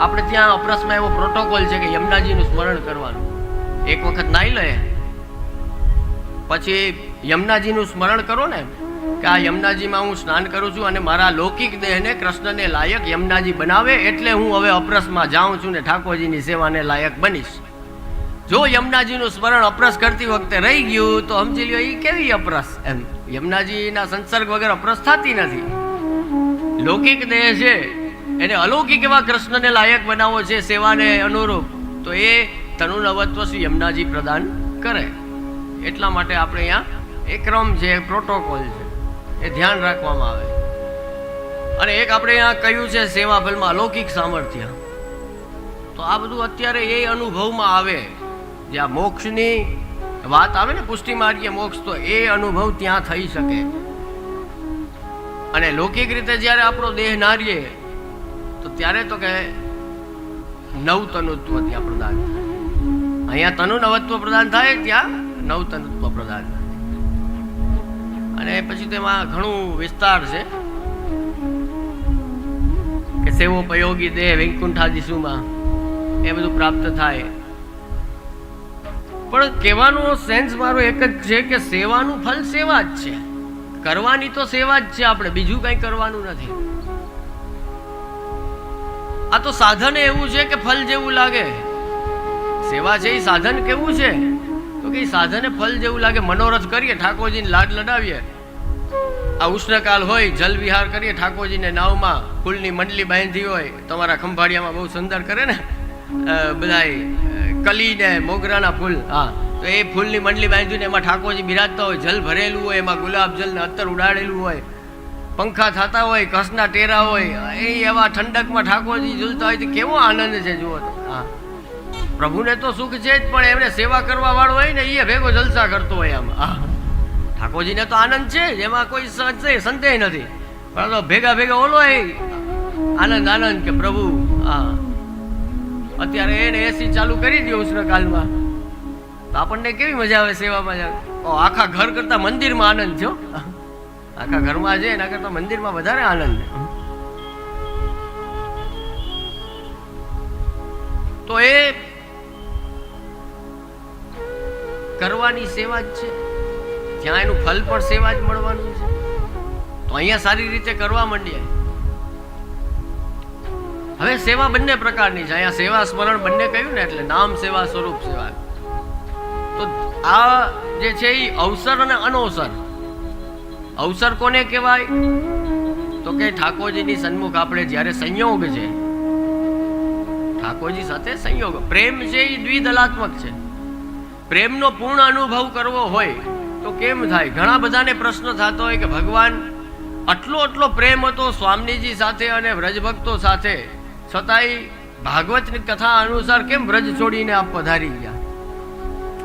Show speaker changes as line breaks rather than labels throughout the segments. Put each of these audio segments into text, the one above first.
આપણે ત્યાં અપરસમાં એવો પ્રોટોકોલ છે કે યમુનાજીનું સ્મરણ કરવાનું. એક વખત નાઈ લે. પછી યમુનાજીનું સ્મરણ કરો ને, કે આ યમુનાજીમાં હું સ્નાન કરું છું અને મારા લૌકિક દેહને કૃષ્ણને લાયક યમુનાજી બનાવે એટલે હું હવે અપરસમાં જાઉં છું ને ઠાકોરજીની સેવાને લાયક બનીશ. જો યમુનાજીનું સ્મરણ અપરસ કરતી વખતે રહી ગયું, તો સમજી લ્યો એ કેવી અપરસ એમ, યમુનાજીના સંસર્ગ વગર અપરસ થતી નથી. લૌકિક દેહ છે એને અલૌકિક એવા કૃષ્ણને લાયક બનાવવો છે સેવાને અનુરૂપ, તો એ તનુનવત્વ શ્રી યમુનાજી પ્રદાન કરે. એટલા માટે આપણે અહીંયા એ ક્રમ છે પ્રોટોકોલ છે, એ ધ્યાન રાખવામાં આવે. અને એક આપણે અહીંયા કહ્યું છે સેવા ફલમાં અલૌકિક સામર્થ્ય. તો આ બધું અત્યારે એ અનુભવમાં આવે. જે આ મોક્ષની વાત આવે ને, પુષ્ટિ માર્ગીય મોક્ષ, તો એ અનુભવ ત્યાં થઈ શકે. અને લૌકિક રીતે જ્યારે આપણો દેહ નારીએ તો ત્યારે તો કે નવતનુત્વ ત્યાં પ્રદાન થાય. અહીંયા તનુ નવત્વ પ્રદાન થાય, ત્યાં નવતનુત્વ પ્રદાન થાય. અને પછી તેમાં ઘણું વિસ્તાર છે કે સેવો પયોગી દેહ વૈકુંઠાદિશુમાં એ બધું પ્રાપ્ત થાય. પણ કહેવાનો સેન્સ મારો એક જ છે કે સેવાનું ફલ સેવા જ છે. કરવાની તો સેવા જ છે આપણે, બીજું કંઈ કરવાનું નથી. આ તો સાધન એવું છે કે ફલ જેવું લાગે. સેવા છે એ સાધન કેવું છે? તો કે સાધને ફલ જેવું લાગે, મનોરથ કરીએ, ઠાકોરજીને લાડ લડાવીએ. આ ઉષ્ણકાલ હોય, જલ વિહાર કરીએ, ઠાકોરજીને નાવમાં ફૂલની મંડલી બાંધી હોય, તમારા ખંભાળિયામાં બહુ સુંદર કરે ને બધાય કલી ને મોગરાના ફૂલ. હા, તો એ ફૂલની મંડલી બાંધીને એમાં ઠાકોરજી બિરાજતા હોય, જલ ભરેલું હોય, એમાં ગુલાબ જલ ને અત્તર ઉડાડેલું હોય પંખા થતા હોય ઘસના ટેરા હોય એ એવા ઠંડકમાં ઠાકોરજી ઝૂલતા હોય તો કેવો આનંદ છે જુઓ તો. હા. પ્રભુને તો સુખ છે જ પણ એમને સેવા કરવા વાળો હોય ને એ ભેગો જલસા કરતો હોય આમ. હા. ઠાકોરજીને તો આનંદ છે એમાં કોઈ સંદેહ નથી. પણ તો ભેગા ભેગા ઓલો એ આનંદ આનંદ કે પ્રભુ હા. અત્યારે એને એસી ચાલુ કરી દે ઉષ્ણકાલમાં. તો આપણને કેવી મજા આવે સેવામાં આખા ઘર કરતા મંદિરમાં આનંદ છે. આખા ઘરમાં છે એના કરતા મંદિરમાં વધારે આનંદ છે. તો એ કરવાની સેવા જ છે. જ્યાં એનું ફલ પણ સેવા જ મળવાનું છે. તો અહીંયા સારી રીતે કરવા માંડીએ. હવે સેવા બંને પ્રકારની છે. અહીંયા સેવા સ્મરણ બંને કહ્યું ને, એટલે નામ સેવા, સ્વરૂપ સેવા. તો આ જે છે એ અવસર અને અનવસર. અવસર કોને કહેવાય? તો કે ઠાકોરજીની સન્મુખ આપણે જ્યારે સંયોગ છે, ઠાકોરજી સાથે સંયોગ. પ્રેમ છે એ દ્વિદલાત્મક છે. પ્રેમનો પૂર્ણ અનુભવ કરવો હોય તો કેમ થાય? ઘણા બધાને પ્રશ્ન થતો હોય કે ભગવાન, આટલો આટલો પ્રેમ હતો સ્વામીજી સાથે અને વ્રજભક્તો સાથે. છતાંય ભાગવતની કથા અનુસાર કેમ વ્રજ છોડીને આપ પધારી ગયા?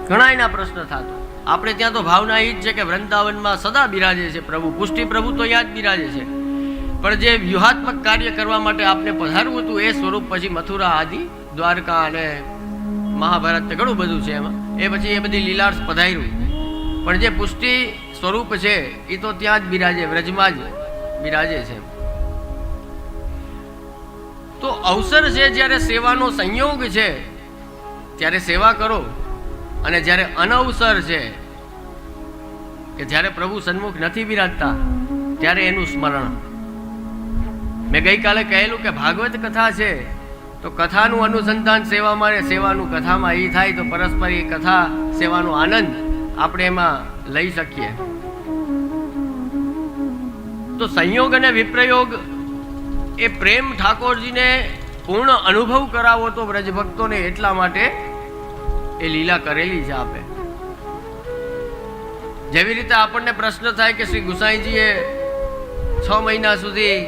ઘણા એના પ્રશ્ન થતો આપણે ત્યાં તો ભાવના એ જ છે કે વૃંદાવનમાં સદા બિરાજે છે પ્રભુ. પુષ્ટિ પ્રભુ તો યાદ બિરાજે છે. પણ જે વ્યૂહાત્મક કાર્ય કરવા માટે આપણે પધારવું હતું એ સ્વરૂપ પછી મથુરા, આદિ, દ્વારકા અને મહાભારત ઘણું બધું છે એમાં. એ પછી એ બધી લીલાર્સ પધાર્યું. પણ જે પુષ્ટિ સ્વરૂપ છે એ તો ત્યાં જ બિરાજે, વ્રજમાં જ બિરાજે છે. તો અવસર છે જ્યારે સેવાનો સંયોગ છે, ત્યારે સેવા કરો. અને જ્યારે અનવસર છે, કે જ્યારે પ્રભુ સન્મુખ નથી બિરાજતા, ત્યારે એનું સ્મરણ. મેં ગઈકાલે કહેલું કે ભાગવત કથા છે, તો કથાનું અનુસંધાન સેવામાં ને સેવાનું કથામાં એ થાય તો પરસ્પર એ કથા સેવાનો આનંદ આપણે એમાં લઈ શકીએ. તો સંયોગ અને વિપ્રયોગ એ પ્રેમ ઠાકોરજીને પૂર્ણ અનુભવ કરાવો તો વ્રજભક્તોને એટલા માટે એ લીલા કરેલી છે આપે. જેવી રીતે આપણને પ્રશ્ન થાય કે શ્રી ગુસાઈજીએ છ મહિના સુધી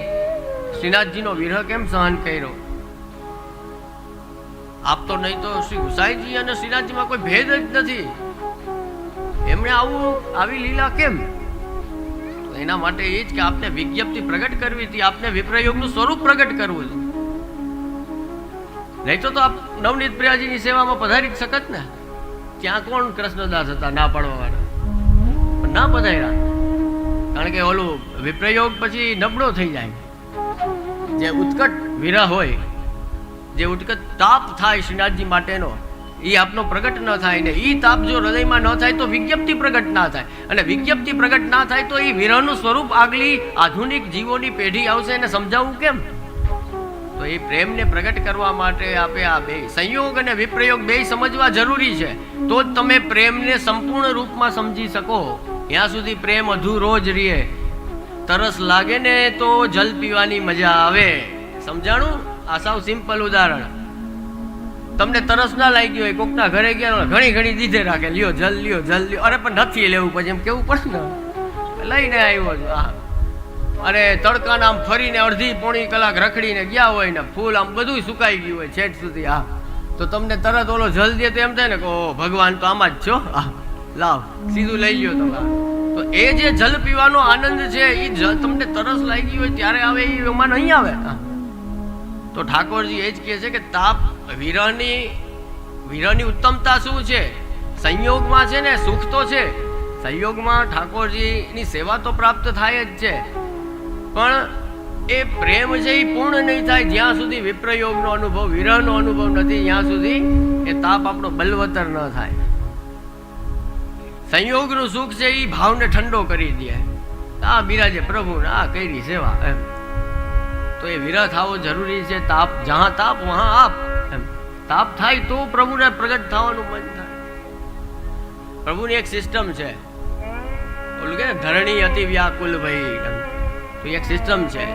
શ્રીનાથજીનો વિરહ કેમ સહન કર્યો? આપ તો નહીં તો શ્રી ગુસાઈજી અને શ્રીનાથજીમાં કોઈ ભેદ જ નથી. એમણે આવું આવી લીલા કેમ? એના માટે એ જ કે આપને વિજ્ઞપ્તિ પ્રગટ કરવી હતી, આપને વિપ્રયોગનું સ્વરૂપ પ્રગટ કરવું હતું. નહીં તો તો આપ નવનીત પ્રિયાજીની સેવામાં પધારી શકત ને. ત્યાં કોણ કૃષ્ણદાસ હતા, ના પાડવાવાળા? ના પધાર્યા. કારણ કે ઓલું વિપ્રયોગ પછી નબળો થઈ જાય. જે ઉત્કટ વિરહ હોય, જે ઉત્કટ તાપ થાય શ્રીનાથજી માટેનો એ આપનો પ્રગટ ન થાય ને એ તાપ જો હૃદયમાં ન થાય તો વિજ્ઞપ્તિ પ્રગટ ના થાય. અને વિજ્ઞપ્તિ પ્રગટ ના થાય તો એ વિરહનું સ્વરૂપ આગલી આધુનિક જીવોની પેઢી આવશે એને સમજાવવું કેમ? તો એ પ્રેમને પ્રગટ કરવા માટે આપે આ બે સંયોગ અને વિપ્રયોગ બે સમજવા જરૂરી છે. તો જ તમે પ્રેમને સંપૂર્ણ રૂપમાં સમજી શકો. ત્યાં સુધી પ્રેમ અધૂરો જ રહે તરસ લાગે ને તો જલ પીવાની મજા આવે. સમજાણું? આ સાવ સિમ્પલ ઉદાહરણ. તમને તરસ ના લાગી હોય, કોકના ઘરે ગયા ઘણી ઘણી દીધે રાખે. લ્યો, જલ લ્યો જલ લ્યો. અરે, પણ નથી લેવું, પછી એમ કેવું પડે ને? લઈને આવ્યો છું. અને તડકાના આમ ફરીને અડધી પોણી કલાક રખડીને ગયા હોય ને ફૂલ આમ બધું સુકાઈ ગયું હોય છેટ સુધી, હા. તો તમને તરત ઓલો જલ દે તો એમ થાય ને કે ઓ ભગવાન તો આમાં જ છો. લાવ, સીધું લઈ લ્યો તમે. તો એ જે જલ પીવાનો આનંદ છે એ જલ તમને તરસ લાગી હોય ત્યારે આવે એ એમાં નહીં આવે. તો ઠાકોરજી એ જ કહે છે કે, તાપ વિરહની વિરહની ઉત્તમતા શું છે? સંયોગમાં છે ને સુખ તો છે. સંયોગમાં ઠાકોરજીની સેવા તો પ્રાપ્ત થાય જ છે. પણ એ પ્રેમ છે એ પૂર્ણ નહીં થાય. જ્યાં સુધી વિપ્રયોગનો અનુભવ, વિરહનો અનુભવ નથી, ત્યાં સુધી એ તાપ આપણો બલવતર ન થાય. સંયોગનું સુખ છે એ ભાવને ઠંડો કરી દે. આ બિરાજે પ્રભુ, આ કરી સેવા, એમ. તો એ વિરહ થવો જરૂરી છે. તાપ જહાં તાપ, વહાં આપ, એમ. તાપ થાય તો પ્રભુને પ્રગટ થવાનું મન થાય. પ્રભુની એક સિસ્ટમ છે. ઓલું કે ધરણી અતિ વ્યાકુલ ભાઈ એક સિસ્ટમ છે.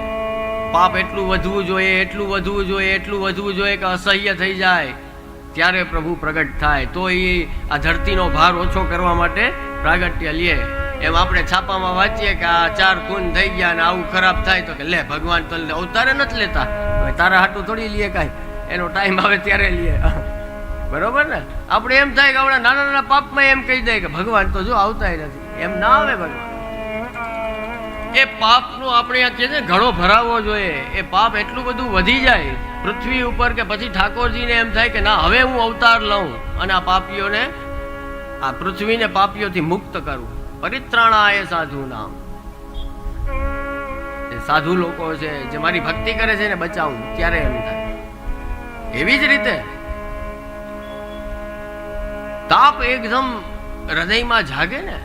પાપ એટલું વધવું જોઈએ, એટલું વધવું જોઈએ, એટલું વધવું જોઈએ કે અસહ્ય થઈ જાય. ત્યારે પ્રભુ પ્રગટ થાય. તો એ આ ધરતીનો ભાર ઓછો કરવા માટે પ્રાગટ્ય લે. એમ આપણે છાપામાં વાંચીએ કે આ ચાર ખૂન થઈ ગયા ને આવું ખરાબ થાય તો કે લે, ભગવાન તને અવતારે નથી લેતા. તારા હાટું થોડી લે કાંઈ. એનો ટાઈમ આવે ત્યારે લઈએ બરોબર ને? આપણે એમ થાય કે આપણા નાના નાના પાપમાં એમ કહી દે કે ભગવાન તો જો આવતાય નથી. એમ ના આવે ભગવાન. એ પાપનો આપણે આ છે ઘણો ભરાવવો જોઈએ. એ પાપ એટલું બધું વધી જાય પૃથ્વી ઉપર કે પછી ઠાકોરજીને એમ થાય કે ના, હવે હું અવતાર લઉં અને આ પાપીઓને, આ પૃથ્વીને પાપીઓથી મુક્ત કરું. એ સાધુ નામ. સાધુ લોકો છે જે મારી ભક્તિ કરે છે ને બચાવું, ત્યારે એમ થાય. એવી જ રીતે તાપ એકદમ હૃદયમાં જાગે ને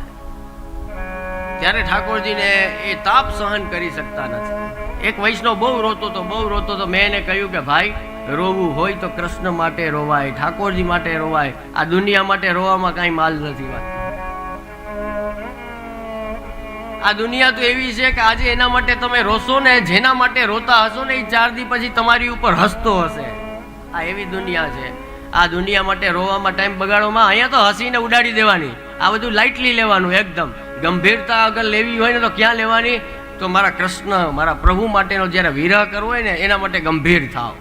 ત્યારે ઠાકોરજીને એ તાપ સહન કરી શકતા નથી. એક વૈષ્ણવ બહુ રોતો તો બહુ રોતો તો મેં એને કહ્યું કે ભાઈ, રોવું હોય તો કૃષ્ણ માટે રોવાય, ઠાકોરજી માટે રોવાય. આ દુનિયા માટે રોવામાં કાંઈ માલ નથી વાત. આ દુનિયા તો એવી છે કે આજે એના માટે તમે રોશો ને, જેના માટે રોતા હશો ને, એ ચાર દી પછી તમારી ઉપર હસતો હશે. આ એવી દુનિયા છે. આ દુનિયા માટે રોવામાં ટાઈમ બગાડવામાં અહીંયા તો હસીને ઉડાડી દેવાની. આ બધું લાઇટલી લેવાનું, એકદમ. ગંભીરતા અગર લેવી હોય ને તો ક્યાં લેવાની? તો મારા કૃષ્ણ મારા પ્રભુ માટેનો જ્યારે વિરહ કરવો હોય ને એના માટે ગંભીર થાવ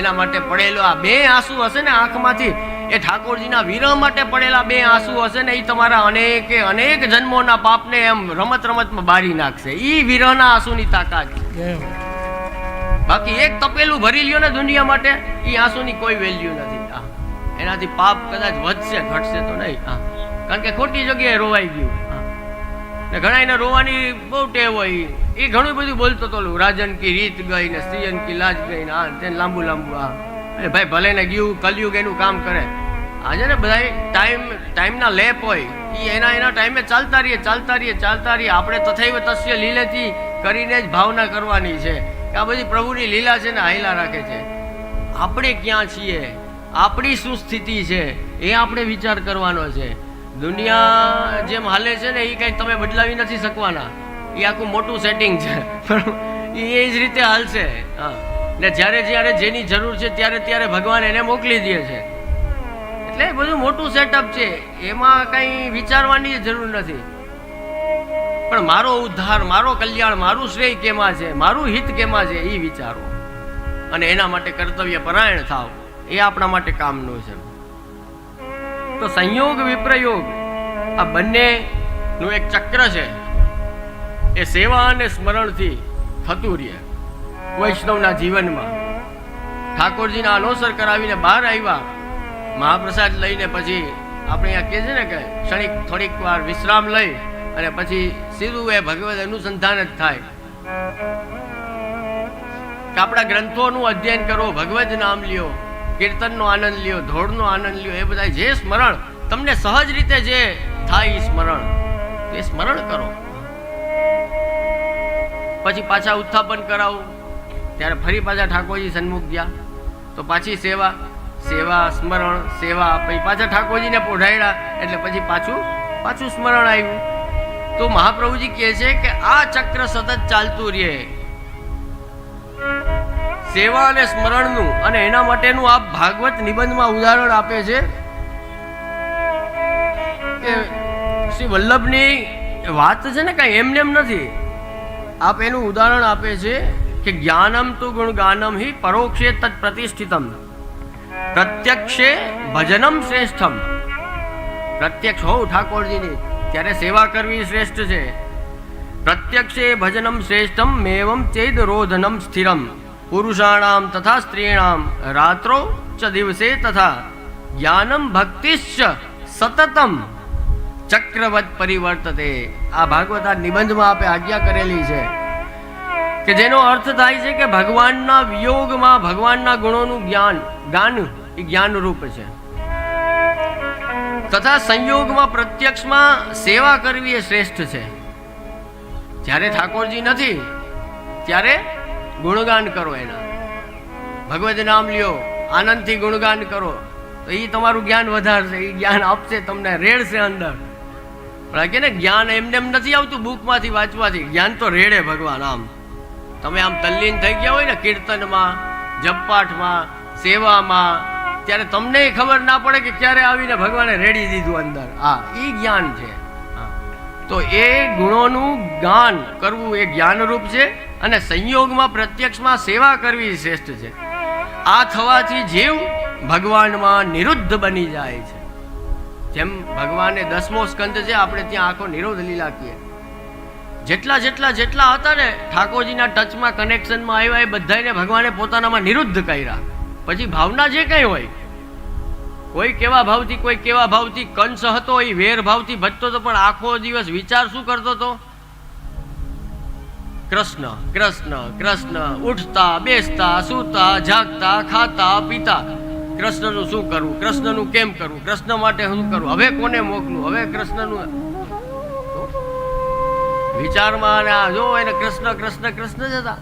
એના માટે પડેલો આ બે આંસુ હશે ને આંખમાંથી એ ઠાકોરજીના વિરહ માટે પડેલા બે આંસુ હશે ને એ તમારા અનેકે અનેક જન્મોના પાપને એમ રમત રમતમાં બારી નાખશે. એ વિરહના આંસુની તાકાત. છે બાકી એક તપેલું ભરી લ્યો ને દુનિયા માટે એ આંસુની કોઈ વેલ્યુ નથી. એનાથી પાપ કદાચ વધશે ઘટશે તો નહીં. હા કારણ કે ખોટી જગ્યાએ રોવાઈ ગયું. ને ઘણા એને રોવાની બહુ ટેવ હોય. એ ઘણું બધું બોલતો હતો રાજન કી રીત ગઈ ને સ્ત્રીયન કી લાજ ગઈ ને આ તે લાંબુ લાંબુ આ. ભાઈ ભલે ને ગયું, કલયુગ એનું કામ કરે. આજે ને બધા ટાઈમ, ટાઈમના લેપ હોય. એ એના એના ટાઈમે ચાલતા રહીએ ચાલતા રહીએ ચાલતા રહીએ. આપણે તથૈવ તસ્ય લીલેથી કરીને જ ભાવના કરવાની છે કે આ બધી પ્રભુની લીલા છે ને હાઈલા રાખે છે. આપણે ક્યાં છીએ? આપણી શું સ્થિતિ છે? એ આપણે વિચાર કરવાનો છે. દુનિયા જેમ હાલે છે ને, એ કંઈ તમે બદલાવી નથી શકવાના. એ આખું મોટું સેટિંગ છે. એ એ જ રીતે હાલશે. હા. ને જ્યારે જ્યારે જેની જરૂર છે ત્યારે ત્યારે ભગવાન એને મોકલી દે છે. એટલે બધું મોટું સેટઅપ છે. એમાં કંઈ વિચારવાની જરૂર નથી. પણ મારો ઉદ્ધાર, મારો કલ્યાણ, મારું શ્રેય કેમાં છે? મારું હિત કેમાં છે? એ વિચારો. અને એના માટે કર્તવ્ય પરાયણ થાવ એ આપણા માટે કામનું છે. તો સંયોગ વિપ્રયોગ. આ બંનેનું એક ચક્ર છે. એ સેવા અને સ્મરણથી થતું રહે વૈષ્ણવના જીવનમાં. ઠાકોરજીના અનુસર કરાવીને બહાર આવ્યા. મહાપ્રસાદ લઈને પછી આપણે અહીંયા કહે છે ને કે ક્ષણિક થોડીક વાર વિશ્રામ લઈ અને પછી સીધું એ ભગવત અનુસંધાન જ થાય. આપણા ગ્રંથોનું અધ્યયન કરો, ભગવદ નામ લ્યો. કીર્તનનો આનંદ લ્યો, ધોળનો આનંદ લ્યો, એ બધા જે સ્મરણ, તમને સહજ રીતે જે થાય સ્મરણ એ સ્મરણ કરો. પછી પાછા ઉત્થાપન કરાવું. ત્યારે ફરી પાછા ઠાકોરજી સન્મુખ ગયા. તો પાછી સેવા સેવા, સ્મરણ, સેવા પછી પાછા ઠાકોરજીને પોઢાડ્યા એટલે પછી પાછું પાછું સ્મરણ આવ્યું. તો મહાપ્રભુજી કહે છે કે આ ચક્ર સતત ચાલતું રહે. સેવા અને સ્મરણનું અને એના માટેનું આ ભાગવત નિબંધમાં ઉદાહરણ આપે છે કે શ્રી વલ્લભની વાત છે ને કાંઈ એમને એમ નથી. આપ એનું ઉદાહરણ આપે છે કે જ્ઞાનમ તો ગુણગાનમ હિ પરોક્ષે તત્ પ્રતિષ્ઠિતમ. પ્રત્યક્ષે ભજનમ શ્રેષ્ઠમ. પ્રત્યક્ષ હોવ ઠાકોરજીની, ત્યારે સેવા કરવી શ્રેષ્ઠ છે. પ્રત્યક્ષે ભજનમ શ્રેષ્ઠમ મેવમ ચેદ રોધનમ સ્થિરમ. પુરુષાણામ તથા સ્ત્રીણામ રાત્રો ચ દિવસે તથા જ્ઞાનમ ભક્તિશ્ચ સતતમ ચક્રવત પરિવર્તતે આ ભાગવત આ નિબંધમાં આપે આજ્ઞા કરેલી છે કે જેનો અર્થ થાય છે કે ભગવાનના વિયોગમાં ભગવાનના ગુણોનું જ્ઞાન જ્ઞાન એ જ્ઞાન રૂપ છે. તથા સંયોગમાં પ્રત્યક્ષમાં સેવા કરવી એ શ્રેષ્ઠ છે. જ્યારે ઠાકોરજી નથી, ત્યારે ગુણગાન કરો એના. ભગવત નામ લ્યો, આનંદથી ગુણગાન કરો. તો એ તમારું જ્ઞાન વધારશે એ જ્ઞાન આપશે, તમને રેડશે અંદર. પણ કે ને જ્ઞાન એમને એમ નથી આવતું બુકમાંથી વાંચવાથી. જ્ઞાન તો રેડે ભગવાન આમ. તમે આમ તલ્લીન થઈ ગયા હોય ને કીર્તનમાં, જપપાઠમાં, સેવામાં, ત્યારે તમને ખબર ના પડે કે ક્યારે આવીને ભગવાને રેડી દીધું અંદર. હા એ જ્ઞાન છે. તો એ ગુણોનું ગાન કરવું એ જ્ઞાનરૂપ છે. અને સંયોગમાં પ્રત્યક્ષમાં સેવા કરવી શ્રેષ્ઠ છે. આ થવાથી જીવ ભગવાનમાં નિરુદ્ધ બની જાય છે. જેમ ભગવાને દસમો સ્કંદ છે, આપણે ત્યાં આખો નિરોધ લીલા કીએ જેટલા જેટલા જેટલા હતા ને, ઠાકોરજીના ટચમાં, કનેક્શનમાં આવ્યા એ બધાને ભગવાને પોતાનામાં નિરુદ્ધ કર્યા. પછી ભાવના જે કંઈ હોય, કોઈ કેવા ભાવથી, કોઈ કેવા ભાવથી કંસ હતો, એ વેર ભાવથી ભજતો હતો પણ આખો દિવસ વિચાર શું કરતો હતો કૃષ્ણ કૃષ્ણ કૃષ્ણ, ઉઠતા, બેસતા, સૂતા, જાગતા, ખાતા, પીતા. કૃષ્ણનું શું કરવું? કૃષ્ણનું કેમ કરવું? કૃષ્ણ માટે શું કરવું હવે કોને મોકલું? હવે કૃષ્ણનું વિચારમાં આ જો એને કૃષ્ણ કૃષ્ણ કૃષ્ણ જ હતા.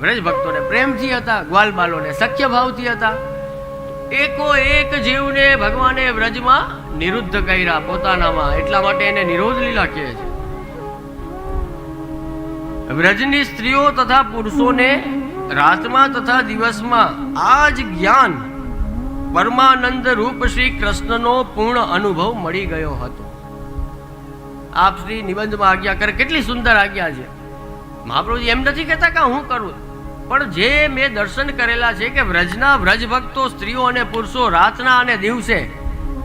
વ્રજ ભક્તોને પ્રેમથી હતા ગ્વાલ બાલોને સખ્ય ભાવથી હતા. એકો એક જીવને ભગવાને વ્રજમાં નિરુદ્ધ કર્યા પોતાનામાં. એટલા માટે એને નિરોધ લીલા કહે છે. વ્રજની સ્ત્રીઓ તથા પુરુષોને રાતમાં તથા દિવસમાં આ જ જ્ઞાન પરમાનંદ રૂપ શ્રી કૃષ્ણનો પૂર્ણ અનુભવ મળી ગયો હતો. આપ શ્રી નિબંધમાં આજ્ઞા કરે, કેટલી સુંદર આજ્ઞા છે. મહાપ્રભુજી એમ નથી કહેતા કે હું કરું, પણ જે મેં દર્શન કરેલા છે કે વ્રજના વ્રજ ભક્તો સ્ત્રીઓ અને પુરુષો રાતના અને દિવસે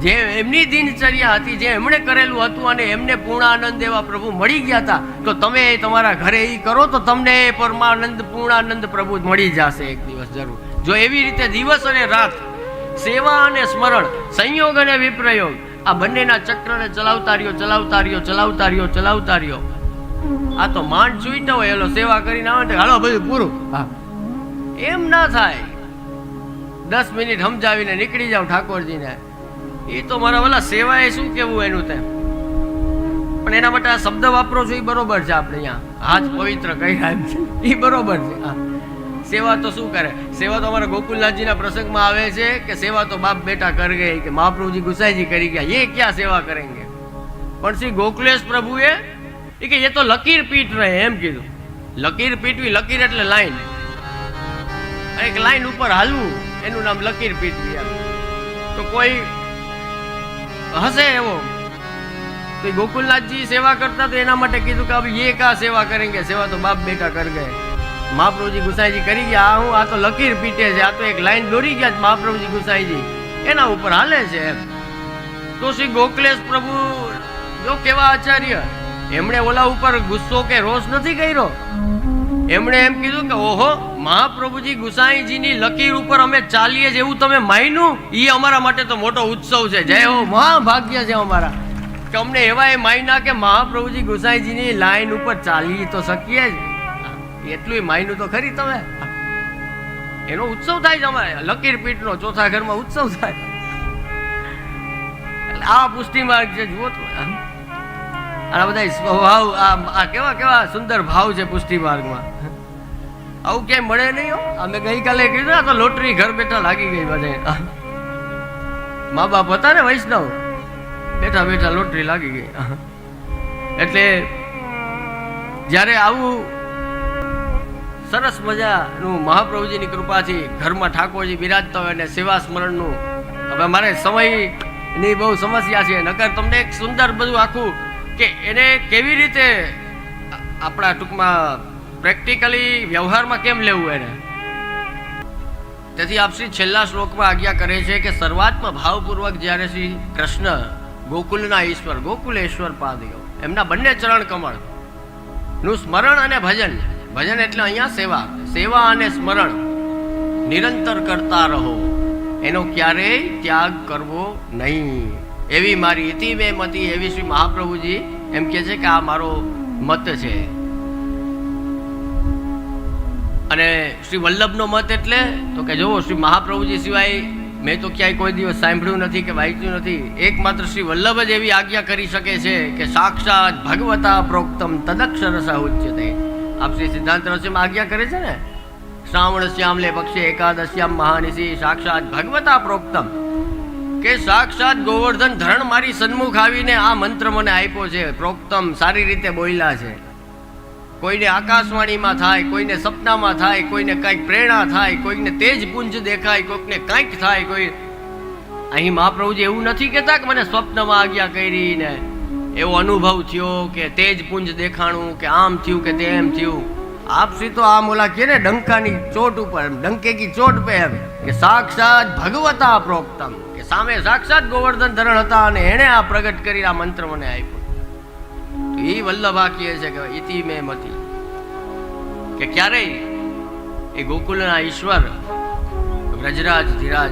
જે એમની દિનચર્યા હતી, જે એમણે કરેલું હતું અને એમને પૂર્ણાનંદ એવા પ્રભુ મળી ગયા હતા, તો તમે તમારા ઘરે એ કરો તો તમને એ પરમાનંદ, પૂર્ણાનંદ પ્રભુ મળી જશે એક દિવસ જરૂર. જો એવી રીતે દિવસ અને રાત સેવા અને સ્મરણ, સંયોગ અને વિપ્રયોગ, આ બંનેના ચક્રને ચલાવતા રહ્યો ચલાવતા રહ્યો ચલાવતા રહ્યો ચલાવતા રહ્યો આ તો માંડ ચૂંટો હોય, એલો સેવા કરીને આવે તો, હાલો બધું પૂરું. હા. એમ ના થાય. દસ મિનિટ સમજાવીને નીકળી જાવ ઠાકોરજીને. એ તો મારા ઓલા સેવાએ શું કેવું એનું તે પણ એના માટે આ શબ્દ વાપરો છો એ બરોબર છે આપણે અહીંયા. હાથ પવિત્ર કહી એમ છે. એ બરોબર છે, હા. સેવા તો શું કરે? સેવા તો અમારા ગોકુલનાથજીના પ્રસંગમાં આવે છે કે સેવા તો બાપ બેટા કર ગઈ કે મહાપ્રભુજી ગુસાઈજી કરી ગયા. એ ક્યાં સેવા કરેંગે? પણ શ્રી ગોકુલેશ પ્રભુએ એ કે, એ તો લકીર પીટ રહે, એમ કીધું. લકીર પીટવી લકીર એટલે લાઈન. એક લાઈન ઉપર હાલવું. એનું નામ લકીર પીટવી તો કોઈ હશે એવો. તો ગોકુલનાથજી સેવા કરતા તો એના માટે કીધું કે અભી યે કા સેવા કરેંગે? સેવા તો બાપ બેટા કર ગયે મહાપ્રભુજી ગુસાઈજી કરી ગયા. આ હું, આ તો લકીર પીટે છે. આ તો એક લાઈન દોરી ગયા છે મહાપ્રભુજી ગુસાઈજી. એના ઉપર હાલે છે એમ. તો શ્રી ગોકલેશ પ્રભુ જો કેવા આચાર્ય, એમણે ઓલા ઉપર ગુસ્સો કે રોષ નથી કર્યો? એમણે એમ કીધું કે ઓહો, મહાપ્રભુજી ગુસાઈજીની લકીર ઉપર અમે ચાલીએ જ એવું તમે માન્યું? એ અમારા માટે તો મોટો ઉત્સવ છે. જય હો, મહાભાગ્ય છે અમારા. કે અમને એવા એ માયના કે મહાપ્રભુજી ગુસાઈજીની લાઈન ઉપર ચાલી તો શકીએ જ. એટલું માયનું તો ખરી તમે. એનો ઉત્સવ થાય છે અમારે. લકીર પીઠનો ચોથા ઘરમાં ઉત્સવ થાય. આ પુષ્ટિ માર્ગ છે, જુઓ તો આ બધા સ્વભાવ, આ કેવા કેવા સુંદર ભાવ છે પુષ્ટિ માર્ગમાં. આવું ક્યાંય મળે નહીં હો. અમે ગઈકાલે કીધું તો લોટરી ઘર બેઠા લાગી ગઈ બધે. મા બાપ હતા ને વૈષ્ણવ? બેઠા બેઠા લોટરી લાગી ગઈ. એટલે જ્યારે આવું સરસ મજાનું મહાપ્રભુજીની કૃપાથી ઘરમાં ઠાકોરજી બિરાજતા હોય અને સેવા સ્મરણનું, હવે મારે સમયની બહુ સમસ્યા છે. નકર તમને એક સુંદર બધું આખું કે એને કેવી રીતે આપણા ટૂંકમાં પ્રેક્ટિકલી વ્યવહારમાં કેમ લેવું એને? તેથી આપશ્રી છેલ્લા શ્લોકમાં આજ્ઞા કરે છે કે શરૂઆતમાં ભાવપૂર્વક જ્યારે શ્રી કૃષ્ણ ગોકુલના ઈશ્વર, ગોકુલેશ્વર પાદયો એમના બંને ચરણ કમળ. નું સ્મરણ અને ભજન. ભજન એટલે અહીંયા સેવા. સેવા અને સ્મરણ. નિરંતર કરતા રહો. એનો ક્યારેય ત્યાગ કરવો નહીં. એવી મારી ઇતિ મે મતી એવી શ્રી મહાપ્રભુજી એમ કે છે કે આ મારો મત છે. અને શ્રી વલ્લભનો મત એટલે, તો કે જુઓ, શ્રી મહાપ્રભુજી સિવાય મેં તો ક્યાંય કોઈ દિવસ સાંભળ્યું નથી કે વાંચ્યું નથી. એકમાત્ર શ્રી વલ્લભ જ એવી આજ્ઞા કરી શકે છે કે સાક્ષાત ભગવતા પ્રોક્તમ તદક્ષર ઉચ્યતે. આપ શ્રી સિદ્ધાંત રસીમાં આજ્ઞા કરે છે ને? શ્રાવણ શ્યામલે પક્ષે એકાદશ્યામ મહાનિશી, સાક્ષાત ભગવતા પ્રોક્તમ. કે સાક્ષાત ગોવર્ધન ધરણ મારી સન્મુખ આવીને આ મંત્ર મને આપ્યો છે. પ્રોક્તમ સારી રીતે બોલ્યા છે. કોઈને આકાશવાણીમાં થાય, કોઈને સપનામાં થાય, કોઈને કંઈક પ્રેરણા થાય, કોઈને તેજ પુંજ દેખાય કોઈકને કંઈક થાય, કોઈ અહીં મહાપ્રભુજી એવું નથી કહેતા કે મને સ્વપ્નમાં આજ્ઞા કરી ને એવો અનુભવ થયો કે તેજ પુંજ દેખાણું, કે આમ થયું, કે તેમ થયું. આપસી તો આમ ઓલા કે ને ડંકાની ચોટ ઉપર ડંકે કી ચોટ પે એમ કે સાક્ષાત ભગવતા પ્રોક્તમ. સામે સાક્ષાત ગોવર્ધન ધરણ હતા અને એણે આ પ્રગટ કરી, આ મંત્ર મને આપ્યો. એ વલ્લભા કહે છે કે ઇતિ મે મતી. કે ક્યારેય એ ગોકુલના ઈશ્વર, વ્રજરાજ, ધીરાજ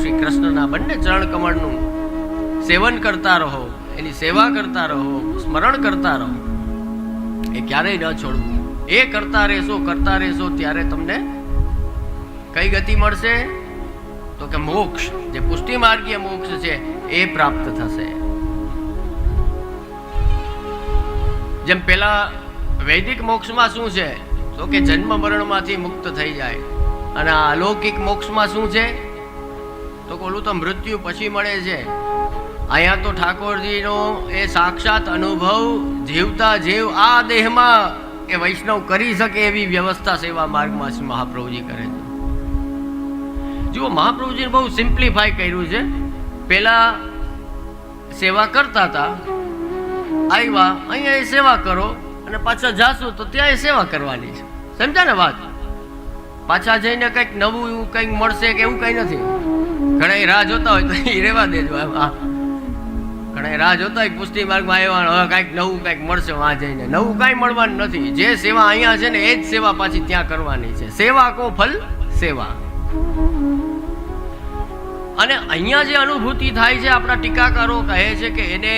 શ્રી કૃષ્ણના બંને ચરણ કમળનું સેવન કરતા રહો, એની સેવા કરતા રહો, સ્મરણ કરતા રહો. એ ક્યારેય ન છોડવું. એ કરતા રહેશો કરતા રહેશો, ત્યારે તમને કઈ ગતિ મળશે? તો કે મોક્ષ, જે પુષ્ટિ માર્ગીય મોક્ષ છે, એ પ્રાપ્ત થશે. જેમ પેલા વૈદિક મોક્ષમાં શું છે? તો કે જન્મ મરણમાંથી મુક્ત થઈ જાય. અને અલૌકિક મોક્ષમાં શું છે? તો ઓલું તો મૃત્યુ પછી મળે છે. અહીંયા તો ઠાકોરજીનો એ સાક્ષાત અનુભવ, જીવતા જીવ આ દેહમાં એ વૈષ્ણવ કરી શકે એવી વ્યવસ્થા સેવા માર્ગમાં મહાપ્રભુજી કરે છે. જુઓ મહાપ્રભુજીને બહુ સિમ્પ્લિફાય કર્યું છે. પહેલાં સેવા કરતા હતા, આવ્યા, અહીંયા એ સેવા કરો અને પાછા જાશું તો ત્યાં એ સેવા કરવાની છે. સમજ્યા ને વાત? પાછા જઈને કંઈક નવું એવું કંઈક મળશે કે એવું કંઈ નથી. ઘણા રાહ જોતા હોય તો એ રહેવા દેજો. હા ઘણા રાહ જોતા હોય પુષ્ટિ માર્ગમાં આવ્યા હવે કાંઈક નવું કાંઈક મળશે વાં જઈને. નવું કાંઈ મળવાનું નથી. જે સેવા અહીંયા છે ને, એ જ સેવા પાછી ત્યાં કરવાની છે. સેવા કો ફલ, સેવા. અને અહીંયા જે અનુભૂતિ થાય છે આપણા ટીકાકારો કહે છે કે એને